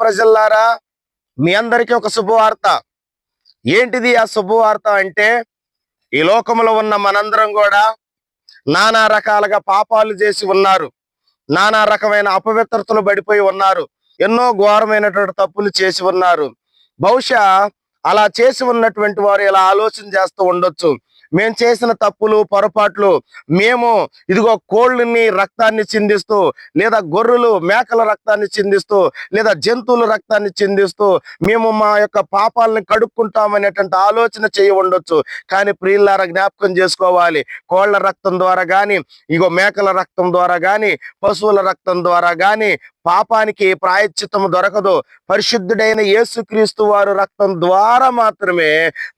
ప్రజల్లారా మీ అందరికీ ఒక శుభవార్త. ఏంటిది ఆ శుభవార్త అంటే ఈ లోకంలో ఉన్న మనందరం కూడా నానా రకాలుగా పాపాలు చేసి ఉన్నారు. నానా రకమైన అపవిత్రతలు పడిపోయి ఉన్నారు. ఎన్నో ఘోరమైనటువంటి తప్పులు చేసి ఉన్నారు. బహుశా అలా చేసి ఉన్నటువంటి వారు ఇలా ఆలోచన చేస్తూ ఉండొచ్చు. మేము చేసిన తప్పులు పొరపాట్లు మేము ఇదిగో కోళ్ళని రక్తాన్ని చిందిస్తూ లేదా గొర్రెలు మేకల రక్తాన్ని చిందిస్తూ లేదా జంతువుల రక్తాన్ని చిందిస్తూ మేము మా యొక్క పాపాలను కడుక్కుంటామనేటువంటి ఆలోచన చేయ ఉండొచ్చు. కానీ ప్రియులార జ్ఞాపకం చేసుకోవాలి. కోళ్ళ రక్తం ద్వారా కానీ ఇగో మేకల రక్తం ద్వారా కానీ పశువుల రక్తం ద్వారా కానీ పాపానికి ప్రాయశ్చిత్తం దొరకదు. పరిశుద్ధుడైన యేసుక్రీస్తు వారు రక్తం ద్వారా మాత్రమే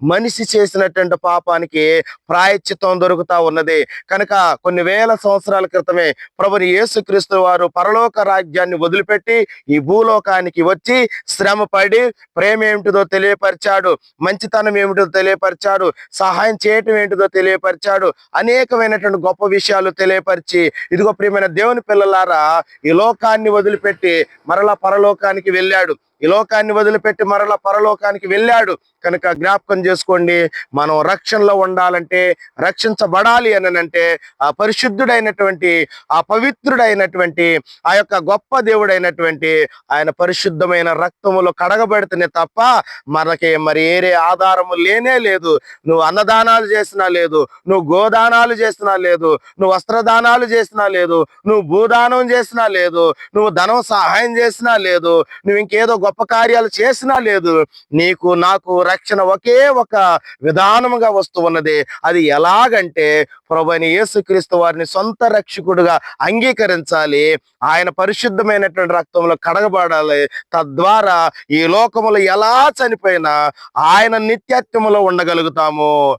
మనిషి చేసినటువంటి పాపానికి ప్రాయశ్చిత్తం దొరుకుతా ఉన్నది. కనుక కొన్ని వేల సంవత్సరాల క్రితమే ప్రభుని యేసుక్రీస్తు వారు పరలోక రాజ్యాన్ని వదిలిపెట్టి ఈ భూలోకానికి వచ్చి శ్రమ పడి ప్రేమ ఏమిటిదో తెలియపరిచాడు మంచితనం ఏమిటో తెలియపరిచాడు సహాయం చేయటం ఏంటిదో తెలియపరిచాడు అనేకమైనటువంటి గొప్ప విషయాలు తెలియపరిచి ఇదిగో ప్రియమైన దేవుని పిల్లలారా ఈ లోకాన్ని వదిలి వదిలిపెట్టి మరలా పరలోకానికి వెళ్ళాడు. ఈ లోకాన్ని వదిలిపెట్టి మరలా పరలోకానికి వెళ్ళాడు. కనుక జ్ఞాపకం చేసుకోండి మనం రక్షణలో ఉండాలంటే రక్షించబడాలి అని అంటే ఆ పరిశుద్ధుడైనటువంటి ఆ పవిత్రుడైనటువంటి ఆ యొక్క గొప్ప దేవుడైనటువంటి ఆయన పరిశుద్ధమైన రక్తములో కడగబెడితేనే తప్ప మనకి మరి ఏరే ఆధారము లేనే లేదు. నువ్వు అన్నదానాలు చేసినా లేదు నువ్వు గోదానాలు చేసినా లేదు నువ్వు వస్త్రదానాలు చేసినా లేదు నువ్వు భూదానం చేసినా లేదు నువ్వు ధనం సహాయం చేసినా లేదు నువ్వు ఇంకేదో గొప్ప కార్యాలు చేసినా లేదు. నీకు నాకు రక్షణ ఒకే ఒక విధానముగా వస్తూ ఉన్నది అది ఎలాగంటే ప్రభుని యేసుక్రీస్తు వారిని సొంత రక్షకుడుగా అంగీకరించాలి. ఆయన పరిశుద్ధమైనటువంటి రక్తంలో కడగబడాలి. తద్వారా ఈ లోకములో ఎలా చనిపోయినా ఆయన నిత్యత్వములో ఉండగలుగుతాము.